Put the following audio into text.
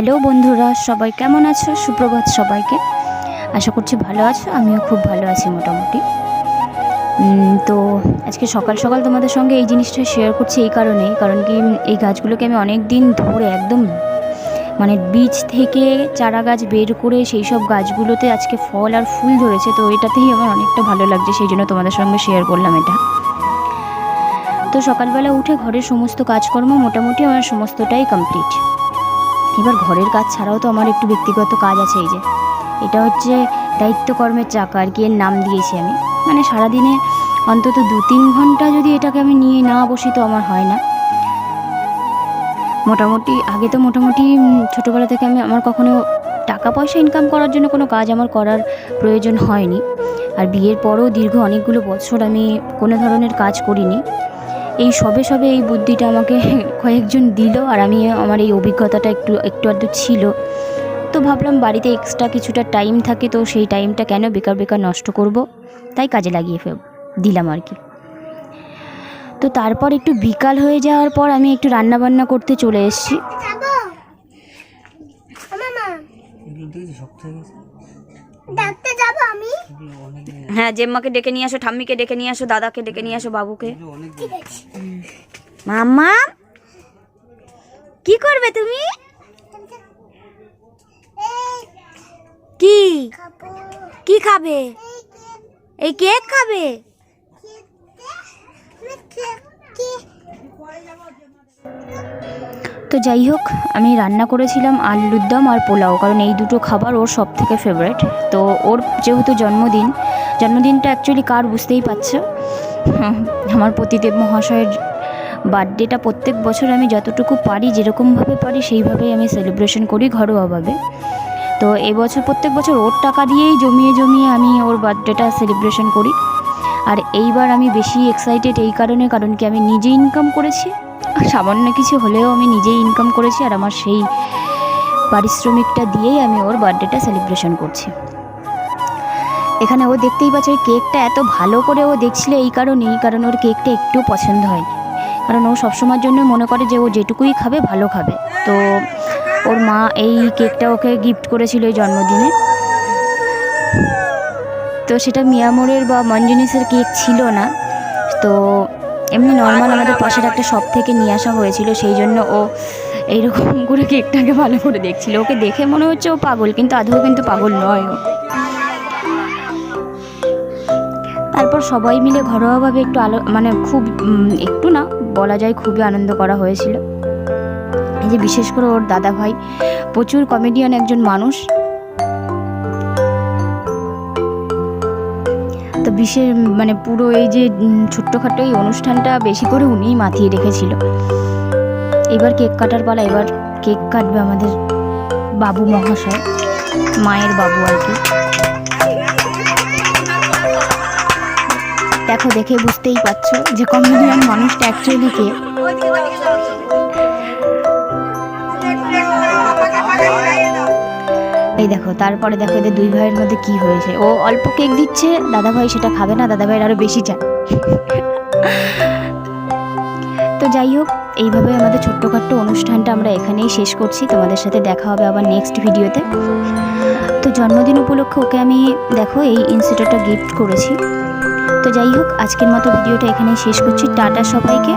Hello বন্ধুরা, সবাই কেমন আছো? সুপ্রভাত সবাইকে। আশা করছি ভালো আছো, আমিও খুব ভালো আছি মোটামুটি। তো আজকে সকাল সকাল তোমাদের সঙ্গে এই জিনিসটা শেয়ার করছি এই কারণেই কারণ কি এই গাছগুলোকে আমি অনেক দিন ধরে একদম মানে বীজ থেকে চারা গাছ বের করে সেই সব গাছগুলোতে আজকে ফল আর ফুল ধরেছে, তো এটাতেই আমার অনেকটা ভালো লাগছে, সেই জন্য তোমাদের সঙ্গে শেয়ার করলাম এটা। তো সকালবেলা উঠে ঘরের সমস্ত কাজকর্ম মোটামুটি আমার সমস্তটাই কমপ্লিট এবার ঘরের কাজ ছাড়াও তো আমার একটু ব্যক্তিগত কাজ আছে এই যে। এটা হচ্ছে দায়িত্বকর্মের চাকা আর কি, এর নাম দিয়েছি আমি। মানে সারাদিনে অন্তত দু তিন ঘণ্টা যদি এটাকে আমি নিয়ে না বসি তো আমার হয় না। মোটামুটি, আগে তো মোটামুটি ছোটোবেলা থেকে আমি, আমার কখনো টাকা পয়সা ইনকাম করার জন্য কোনো কাজ আমার করার প্রয়োজন হয়নি। আর বিয়ের পরও দীর্ঘ অনেকগুলো বছর আমি কোনো ধরনের কাজ করিনি। এই সবে সবে এই বুদ্ধিটা আমাকে কয়েকজন দিল আর আমি আমার এই অভিজ্ঞতাটা একটু একটু আধটু ছিল। তো ভাবলাম বাড়িতে এক্সট্রা কিছুটা টাইম থাকে তো সেই টাইমটা কেন বেকার বেকার নষ্ট করব? তাই কাজে লাগিয়ে ফেল দিলাম আর কি। তো তারপর একটু বিকাল হয়ে যাওয়ার পর আমি একটু রান্না বান্না করতে চলে এসেছি। যাব মামা। এগুলো দেখেছি শক্ত গেছে ডাকতে যাব আমি? হ্যাঁ জেম্মাকে ডেকে নিয়ে আসো, ঠাম্মিকে ডেকে নিয়ে আসো, দাদাকে ডেকে নিয়ে আসো, বাবুকে। মাম্মা, কি করবে তুমি? কি? কি খাবে? এই কেক খাবে? তো যাই হোক, আমি রান্না করেছিলাম আলুর দম আর পোলাও, কারণ এই দুটো খাবার ওর সব থেকে ফেভারেট তো ওর যেহেতু জন্মদিন জন্মদিনটা অ্যাকচুয়ালি কার বুঝতেই পারছ? আমার পতিদেব মহাশয়ের বার্থডেটা প্রত্যেক বছর আমি যতটুকু পারি, যেরকমভাবে পারি, সেইভাবেই আমি সেলিব্রেশন করি ঘরোয়াভাবে। তো এবছর প্রত্যেক বছর ওর টাকা দিয়েই জমিয়ে জমিয়ে আমি ওর বার্থডেটা সেলিব্রেশন করি। আর এইবার আমি বেশি এক্সাইটেড এই কারণে, কারণ কি আমি নিজে ইনকাম করেছি। সামান্য কিছু হলেও আমি নিজেই ইনকাম করেছি, আর আমার সেই পারিশ্রমিকটা দিয়েই আমি ওর বার্থডেটা সেলিব্রেশন করছি। এখানে ও দেখতেই পাচ্ছে ওই কেকটা এত ভালো করে ও দেখছিল এই কারণেই, কারণ ওর কেকটা একটু পছন্দ হয়নি। কারণ ও সবসময়ের জন্য মনে করে যে ও যেটুকুই খাবে ভালো খাবে। তো ওর মা এই কেকটা ওকে গিফট করেছিল এই জন্মদিনে। তো সেটা মিয়ামোরের বা মঞ্জুনিসের কেক ছিল না। তো এমনি নর্মাল আমাদের পাশের একটা শপ থেকে নিয়ে আসা হয়েছিল, সেই জন্য ও এইরকম করে কেকটাকে ভালো করে দেখছিল। ওকে দেখে মনে হচ্ছে ও পাগল, কিন্তু আদৌ কিন্তু পাগল নয় ও। তারপর সবাই মিলে ঘরোয়াভাবে একটু আলো মানে খুব একটু না, বলা যায় খুবই আনন্দ করা হয়েছিল। এই যে বিশেষ করে ওর দাদা ভাই প্রচুর কমেডিয়ান একজন মানুষ। তো বিশেষ মানে পুরো এই যে ছোট্টখাটো এই অনুষ্ঠানটা বেশি করে উনিই মাথিয়ে রেখেছিল। এবার কেক কাটার পালা, এবার কেক কাটবে আমাদের বাবু মহাশয়, মায়ের বাবু আর কি। দেখো দেখে বুঝতেই পারছ যে কমেডিয়ান মানুষটা অ্যাকচুয়ালি কে। এই দেখো, তারপরে দেখো এদের দুই ভাইয়ের মধ্যে কি হয়েছে। ও অল্প কেক দিচ্ছে দাদা ভাই সেটা খাবে না দাদা ভাইয়ের আরও বেশি চায়। তো যাই হোক, এইভাবে আমাদের ছোট্টখাট্ট অনুষ্ঠানটা আমরা এখানেই শেষ করছি। তোমাদের সাথে দেখা হবে আবার নেক্সট ভিডিওতে তো। জন্মদিন উপলক্ষে ওকে আমি, দেখো, এই ইনস্টিটিউটটা গিফট করেছি। তো যাই হোক আজকের মতো ভিডিওটা এখানেই শেষ করছি। টাটা সবাইকে।